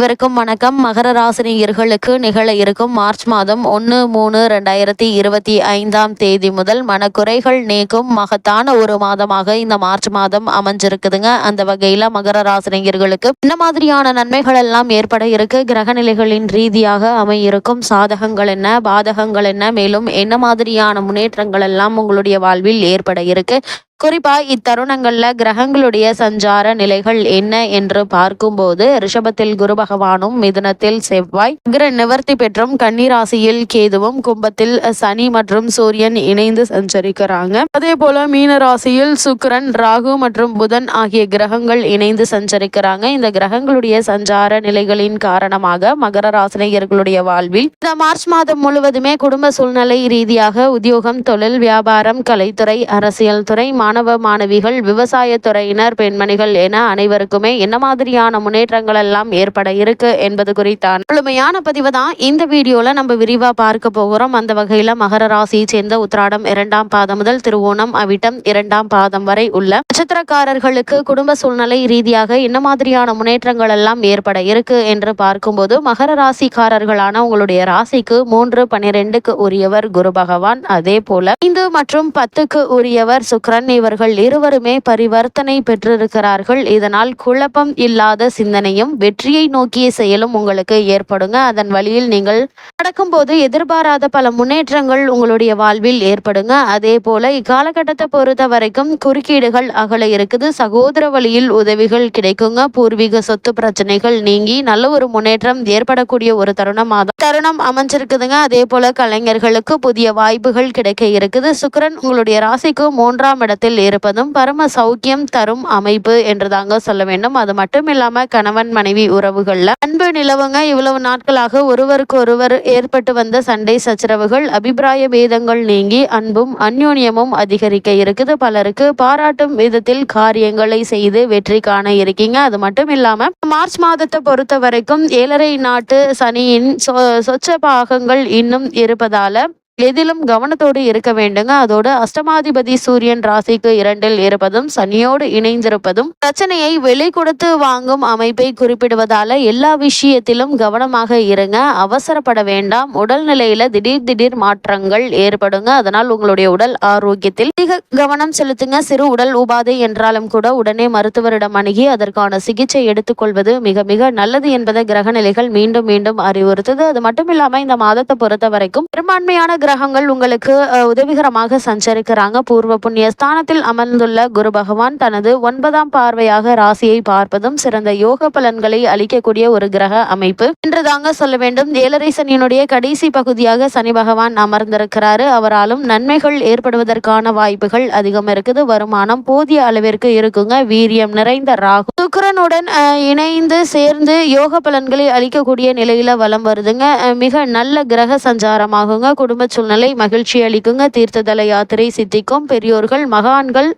இவருக்கும் வணக்கம். மகர ராசினியர்களுக்கு நிகழ இருக்கும் மார்ச் மாதம் ஒன்று மூணு ரெண்டாயிரத்தி இருபத்தி ஐந்தாம் தேதி முதல் மனக்குறைகள் நீக்கும் மகத்தான ஒரு மாதமாக இந்த மார்ச் மாதம் அமைஞ்சிருக்குதுங்க. அந்த வகையில மகர ராசினியர்களுக்கு என்ன மாதிரியான நன்மைகள் எல்லாம் ஏற்பட இருக்கு? கிரக நிலைகளின் ரீதியாக அமையிருக்கும் சாதகங்கள் என்ன? பாதகங்கள் என்ன? மேலும் என்ன மாதிரியான முன்னேற்றங்கள் எல்லாம் உங்களுடைய வாழ்வில் ஏற்பட இருக்கு? குறிப்பா இத்தருணங்கள்ல கிரகங்களுடைய சஞ்சார நிலைகள் என்ன என்று பார்க்கும்போது ரிஷபத்தில் குரு பகவானும் மிதுனத்தில் செவ்வாய். கிர நிவர்த்தி பெற்றும் கன்னிராசியில் கேதுவும் கும்பத்தில் சனி மற்றும் சூரியன் இணைந்து சஞ்சரிக்கிறாங்க. அதே போல மீன ராசியில் சுக்கிரன் ராகு மற்றும் புதன் ஆகிய கிரகங்கள் இணைந்து சஞ்சரிக்கிறாங்க. இந்த கிரகங்களுடைய சஞ்சார நிலைகளின் காரணமாக மகர ராசினியர்களுடைய வாழ்வில் இந்த மார்ச் மாதம் முழுவதுமே குடும்ப சூழ்நிலை ரீதியாக உத்தியோகம் தொழில் வியாபாரம் கலைத்துறை அரசியல் துறை மாணவ மாணவிகள் விவசாயத்துறையினர் பெண்மணிகள் என அனைவருக்குமே என்ன மாதிரியான முன்னேற்றங்கள் எல்லாம் ஏற்பட இருக்கு என்பது குறித்தான. முழுமையான பதிவு தான் இந்த வீடியோல நம்ம விரிவா பார்க்க போகிறோம். அந்த வகையில மகர ராசியை சேர்ந்த உத்திராடம் இரண்டாம் பாதம் முதல் திருவோணம் அவிட்டம் இரண்டாம் பாதம் வரை உள்ள நட்சத்திரக்காரர்களுக்கு குடும்ப சூழ்நிலை ரீதியாக என்ன மாதிரியான முன்னேற்றங்கள் எல்லாம் ஏற்பட இருக்கு என்று பார்க்கும்போது மகர ராசிக்காரர்களான உங்களுடைய ராசிக்கு மூன்று பனிரெண்டுக்கு உரியவர் குரு பகவான். அதே போல ஐந்து மற்றும் பத்துக்கு உரியவர் சுக்ரன் இவர்கள் இருவருமே பரிவர்த்தனை பெற்றிருக்கிறார்கள். இதனால் குழப்பம் இல்லாத சிந்தனையும் வெற்றியை நோக்கிய செயலும் உங்களுக்கு ஏற்படுங்க. அதன் வழியில் நீங்கள் நடக்கும்போது எதிர்பாராத பல முன்னேற்றங்கள் உங்களுடைய வாழ்வில் ஏற்படுங்க. அதே போல இக்காலகட்டத்தை பொறுத்த வரைக்கும் குறுக்கீடுகள் அகல இருக்குது. சகோதர வழியில் உதவிகள் கிடைக்குங்க. பூர்வீக சொத்து பிரச்சனைகள் நீங்கி நல்ல ஒரு முன்னேற்றம் ஏற்படக்கூடிய ஒரு தருணமாக தருணம் அமைஞ்சிருக்குதுங்க. அதே போல கலைஞர்களுக்கு புதிய வாய்ப்புகள் கிடைக்க இருக்குது. சுக்கிரன் உங்களுடைய ராசிக்கு மூன்றாம் இடத்தில் இருப்பதும் பரம சௌக்கியம் தரும் அமைப்பு என்று தாங்க சொல்ல வேண்டும். அது மட்டும் இல்லாம கணவன் மனைவி உறவுகள்ல அன்பு நிலவுங்க. இவ்வளவு நாட்களாக ஒருவருக்கு ஒருவர் ஏற்பட்டு வந்த சண்டை சச்சரவுகள் அபிப்பிராய பேதங்கள் நீங்கி அன்பும் அந்யோன்யமும் அதிகரிக்க இருக்குது. பலருக்கு பாராட்டும் விதத்தில் காரியங்களை செய்து வெற்றி காண இருக்கீங்க. அது மட்டும் இல்லாம மார்ச் மாதத்தை பொறுத்த வரைக்கும் ஏழரை நாட்டு சனியின் சொ சொச்ச பாகங்கள் இன்னும் இருப்பதால எதிலும் கவனத்தோடு இருக்க வேண்டுங்க. அதோடு அஷ்டமாதிபதி சூரியன் ராசிக்கு இரண்டில் இருப்பதும் சனியோடு இணைந்திருப்பதும் பிரச்சனையை வெளி கொடுத்து வாங்கும் அமைப்பை குறிப்பிடுவதால எல்லா விஷயத்திலும் கவனமாக இருங்க. அவசரப்பட வேண்டாம். உடல்நிலையில திடீர் திடீர் மாற்றங்கள் ஏற்படுங்க. அதனால் உங்களுடைய உடல் ஆரோக்கியத்தில் அதிக கவனம் செலுத்துங்க. சிறு உடல் உபாதை என்றாலும் கூட உடனே மருத்துவரிடம் அணுகி அதற்கான சிகிச்சை எடுத்துக்கொள்வது மிக மிக நல்லது என்பதை கிரகநிலைகள் மீண்டும் மீண்டும் அறிவுறுத்துது. அது மட்டும் இல்லாம இந்த மாதத்தை பொறுத்த வரைக்கும் பெரும்பான்மையான கிரகங்கள் உங்களுக்கு உதவிகரமாக சஞ்சரிக்கிறாங்க. பூர்வ புண்ணிய ஸ்தானத்தில் அமர்ந்துள்ள குரு பகவான் தனது ஒன்பதாம் பார்வையாக ராசியை பார்ப்பதும் சிறந்த யோக பலன்களை அளிக்கக்கூடிய ஒரு கிரக அமைப்பு. என்று தாங்க சொல்ல வேண்டும் ஏழரை சனியினுடைய கடைசி பகுதியாக சனி பகவான் அமர்ந்திருக்கிறாரு. அவராலும் நன்மைகள் ஏற்படுவதற்கான வாய்ப்புகள் அதிகம் இருக்குது. வருமானம் போதிய அளவிற்கு இருக்குங்க. வீரியம் நிறைந்த ராகு. சுக்கரனுடன் இணைந்து சேர்ந்து யோக பலன்களை அளிக்கக்கூடிய நிலையில வலம் வருதுங்க. மிக நல்ல கிரக சஞ்சாரமாகுங்க. குடும்ப சூழ்நிலை மகிழ்ச்சி அளிக்குங்க. தீர்த்ததல யாத்திரை சித்திக்கும் பெரியோர்கள் மகான்கள்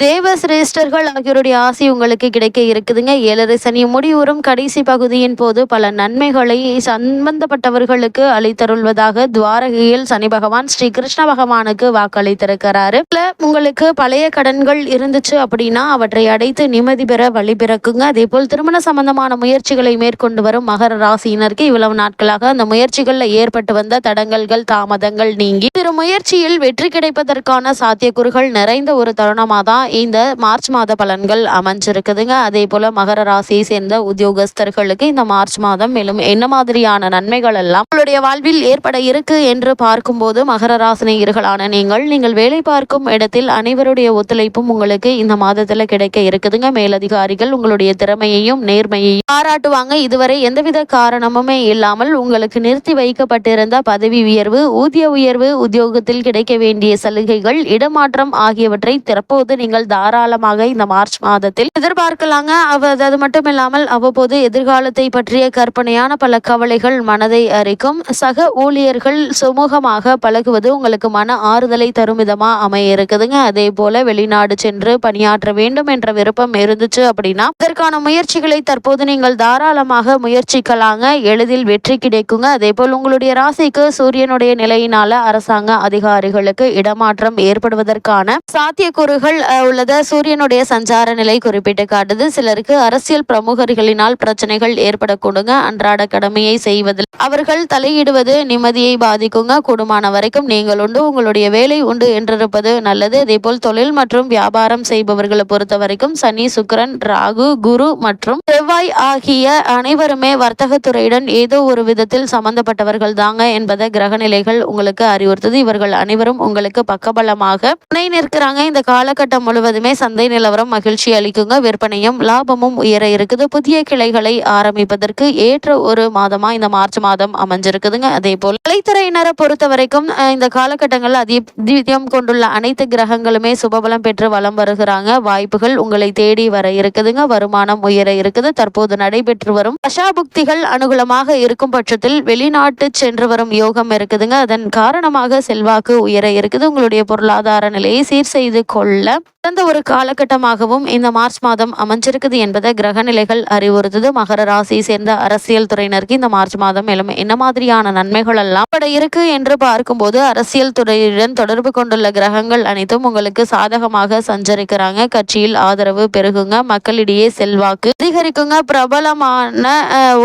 தேவசிரேஷ்டர்கள் ஆகியோருடைய ஆசை உங்களுக்கு கிடைக்க இருக்குதுங்க. ஏழரை சனி முடிவுறும் கடைசி பகுதியின் போது பல நன்மைகளை சம்பந்தப்பட்டவர்களுக்கு அளித்தருள்வதாக துவாரகையில் சனி பகவான் ஸ்ரீ கிருஷ்ண பகவானுக்கு வாக்களித்திருக்கிறாரு. உங்களுக்கு பழைய கடன்கள் இருந்துச்சு அப்படின்னா அவற்றை அடைத்து நிம்மதி பெற வழி பிறக்குங்க. அதே போல் திருமண சம்பந்தமான முயற்சிகளை மேற்கொண்டு வரும் மகர ராசியினருக்கு இவ்வளவு நாட்களாக அந்த முயற்சிகள்ல ஏற்பட்டு வந்த தடங்கல்கள் தாமதங்கள் நீங்கி. திரு முயற்சியில் வெற்றி கிடைப்பதற்கான சாத்தியக்கூறுகள் நிறைந்த ஒரு தருணமாக தான் இந்த மார்ச் மாத பலன்கள் அமைஞ்சிருக்குதுங்க. அதே போல மகர ராசியை சேர்ந்த உத்தியோகஸ்தர்களுக்கு இந்த மார்ச் மாதம் மேலும் என்ன மாதிரியான நன்மைகள் எல்லாம் உங்களுடைய வாழ்வில் ஏற்பட இருக்கு என்று பார்க்கும்போது மகர ராசினியர்களான நீங்கள் நீங்கள் வேலை பார்க்கும் இடத்தில் அனைவருடைய ஒத்துழைப்பும் உங்களுக்கு இந்த மாதத்துல கிடைக்க இருக்குதுங்க. மேலதிகாரிகள் உங்களுடைய திறமையையும் நேர்மையையும் பாராட்டுவாங்க. இதுவரை எந்தவித காரணமுமே இல்லாமல் உங்களுக்கு நிறுத்தி வைக்கப்பட்டிருந்த பதவி உயர்வு ஊதிய உயர்வு உத்தியோகத்தில் கிடைக்க வேண்டிய சலுகைகள் இடமாற்றம் ஆகியவற்றை தற்போது நீங்கள் தாராளமாக இந்த மார்ச் மாதத்தில் எதிர்பார்க்கலாங்க. அவ அது மட்டும் இல்லாமல் அவ்வப்போது எதிர்காலத்தை பற்றிய கற்பனையான பல கவலைகள் மனதை அரைக்கும். சக ஊழியர்கள் சுமூகமாக பழகுவது உங்களுக்கு மன ஆறுதலை தரும் விதமா அமைய இருக்குதுங்க அதே போல வெளிநாடு சென்று பணியாற்ற வேண்டும் என்ற விருப்பம் இருந்துச்சு அப்படின்னா இதற்கான முயற்சிகளை தற்போது நீங்கள் தாராளமாக முயற்சிக்கலாங்க. எளிதில் வெற்றி கிடைக்குங்க. அதே போல் உங்களுடைய ராசிக்கு சூரியனுடைய நிலையினால அரசாங்க அதிகாரிகளுக்கு இடமாற்றம் ஏற்படுவதற்கான சாத்தியக்கூறுகள் உள்ளது சூரியனுடைய சஞ்சார நிலை குறிப்பிட்டு காட்டுது. சிலருக்கு அரசியல் பிரமுகர்களினால் பிரச்சனைகள் ஏற்படக்கூடுங்க. அன்றாட கடமையை செய்வதில் அவர்கள் தலையிடுவது நிம்மதியை பாதிக்குங்க. கூடுமான வரைக்கும் நீங்கள் உண்டு. உங்களுடைய வேலை உண்டு என்றிருப்பது நல்லது. இதேபோல் தொழில் மற்றும் வியாபாரம் செய்பவர்களை பொறுத்த வரைக்கும் சனி சுக்கிரன் ராகு குரு மற்றும் செவ்வாய் ஆகிய அனைவருமே வர்த்தகத்துறையுடன் ஏதோ ஒரு விதத்தில் சம்பந்தப்பட்டவர்கள் தாங்க என்பதை கிரக நிலைகள் உங்களுக்கு அறிவுறுத்தது. இவர்கள் அனைவரும் உங்களுக்கு பக்கபலமாக துணை நிற்கிறாங்க. இந்த காலகட்டம் முழுவதுமே சந்தை நிலவரம் மகிழ்ச்சி அளிக்குங்க. விற்பனையும் லாபமும் உயர இருக்குது. புதிய கிளைகளை ஆரம்பிப்பதற்கு ஏற்ற ஒரு மாதமா இந்த மார்ச் மாதம் அமைஞ்சிருக்குதுங்க. அதே போல் கலைத்துறையினரை பொறுத்த வரைக்கும் இந்த காலகட்டங்களில் அதிதீவியம் கொண்டுள்ள அனைத்து கிரகங்களுமே சுபபலம் பெற்று வலம் வருகிறாங்க. வாய்ப்புகள் உங்களை தேடி வர இருக்குதுங்க. வருமானம் உயர இருக்குது. தற்போது நடைபெற்று வரும் தசாபுக்திகள் அனுகூலமாக இருக்கும் பட்சத்தில் வெளிநாட்டு சென்று வரும் யோகம் இருக்குதுங்க. அதன் காரணமாக செல்வாக்கு உயர இருக்குது. உங்களுடைய பொருளாதார நிலையை சீர் செய்து கொள்ள சிறந்த ஒரு காலகட்டமாகவும் இந்த மார்ச் மாதம் அமைஞ்சிருக்குது என்பதை கிரக நிலைகள் அறிவுறுத்துது. மகர ராசியை சேர்ந்த அரசியல் துறையினருக்கு இந்த மார்ச் மாதம் மேலும் என்ன மாதிரியான நன்மைகள் எல்லாம் பட இருக்கு என்று பார்க்கும்போது அரசியல் துறையுடன் தொடர்பு கொண்டுள்ள கிரகங்கள் அனைத்தும் உங்களுக்கு சாதகமாக சஞ்சரிக்கிறாங்க. கட்சியில் ஆதரவு பெருகுங்க. மக்களிடையே செல்வாக்கு அதிகரிக்குங்க. பிரபலமான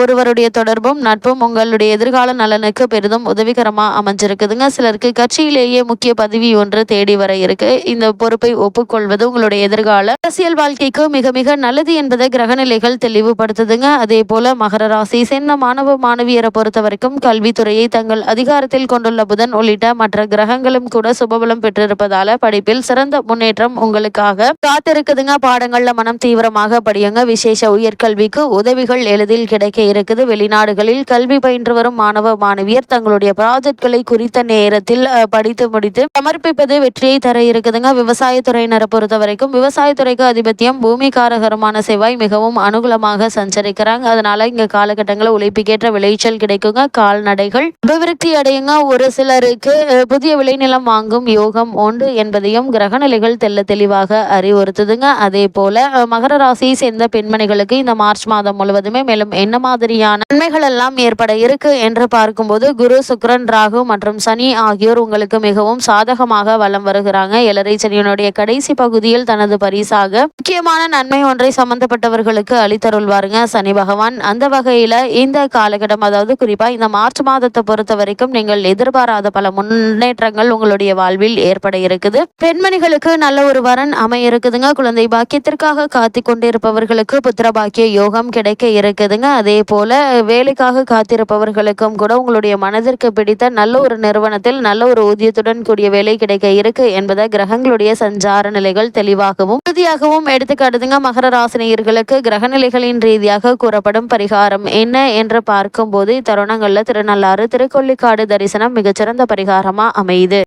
ஒருவருடைய தொடர்பும் நட்பும் உங்களுடைய எதிர்கால நலனுக்கு பெரிதும் உதவிகரமா அமைஞ்சிருக்குதுங்க. சிலருக்கு கட்சியிலேயே முக்கிய பதவி ஒன்று தேடி வர இருக்கு. இந்த பொறுப்பை கொள்வது உங்களுடைய எதிர்கால அரசியல் வாழ்க்கைக்கு மிக மிக நல்லது என்பதை கிரகநிலைகள் தெளிவுபடுத்துதுங்க. அதே போல மகர ராசி சென்ன மாணவ மாணவியரை பொறுத்த வரைக்கும் கல்வித்துறையை தங்கள் அதிகாரத்தில் கொண்டுள்ள புதன் உள்ளிட்ட மற்ற கிரகங்களும் கூட சுபபலம் பெற்றிருப்பதால படிப்பில் சிறந்த முன்னேற்றம் உங்களுக்காக காத்திருக்குதுங்க. பாடங்கள்ல மனம் தீவிரமாக படியுங்க. விசேஷ உயர்கல்விக்கு உதவிகள் எளிதில் கிடைக்க இருக்குது. வெளிநாடுகளில் கல்வி பயின்று வரும் மாணவ மாணவியர் தங்களுடைய ப்ராஜெக்ட்களை குறித்த நேரத்தில் படித்து முடித்து சமர்ப்பிப்பது வெற்றியை தர இருக்குதுங்க. விவசாயத்துறையினரை பொறுத்த வரைக்கும் விவசாயத்துறைக்கு அதிபத்தியம் பூமிகாரகரமான செவ்வாய் மிகவும் அனுகூலமாக சஞ்சரிக்கிறாங்க. அதனால இங்க காலகட்டங்களில் உழைப்புக்கேற்ற விளைச்சல் கிடைக்குங்க. கால்நடைகள் அபிவிருத்தி அடையுங்க. ஒரு சிலருக்கு புதிய விளைநிலம் வாங்கும் யோகம் உண்டு என்பதையும் கிரகநிலைகள் தெல்ல தெளிவாக அறிவுறுத்துதுங்க. அதே போல மகர ராசியை சேர்ந்த பெண்மணிகளுக்கு இந்த மார்ச் மாதம் முழுவதுமே மேலும் என்ன மாதிரியான நன்மைகள் எல்லாம் ஏற்பட இருக்கு என்று பார்க்கும்போது குரு சுக்ரன் ராகு மற்றும் சனி ஆகியோர் உங்களுக்கு மிகவும் சாதகமாக வலம் வருகிறாங்க. எலரை சனியனுடைய கடைசி பகுதியில் தனது பரிசாக முக்கியமான நன்மை ஒன்றை சம்பந்தப்பட்டவர்களுக்கு அளித்தருள்வாருங்க. சனி பகவான் அந்த வகையில இந்த காலகட்டம் அதாவது குறிப்பா இந்த மார்ச் மாதத்தை பொறுத்த வரைக்கும் நீங்கள் எதிர்பாராத பல முன்னேற்றங்கள் உங்களுடைய வாழ்வில் ஏற்பட இருக்குது. பெண்மணிகளுக்கு நல்ல ஒரு வரன் அமைய இருக்குதுங்க குழந்தை பாக்கியத்திற்காக காத்து கொண்டிருப்பவர்களுக்கு புத்திர பாக்கிய யோகம் கிடைக்க இருக்குதுங்க. அதே போல வேலைக்காக காத்திருப்பவர்களுக்கும் கூட உங்களுடைய மனதிற்கு பிடித்த நல்ல ஒரு நிறுவனத்தில் நல்ல ஒரு ஊதியத்துடன் கூடிய வேலை கிடைக்க இருக்கு என்பதை கிரகங்களுடைய சஞ்சார நிலை நிலைகள் தெளிவாகவும் உறுதியாகவும் எடுத்துக்காட்டுதுங்க மகர ராசினியர்களுக்கு கிரகநிலைகளின் ரீதியாக கூறப்படும் பரிகாரம் என்ன என்று பார்க்கும்போது இத்தருணங்களில் திருநள்ளாறு திருக்கொள்ளிக்காடு தரிசனம் மிகச்சிறந்த பரிகாரமா அமையுது.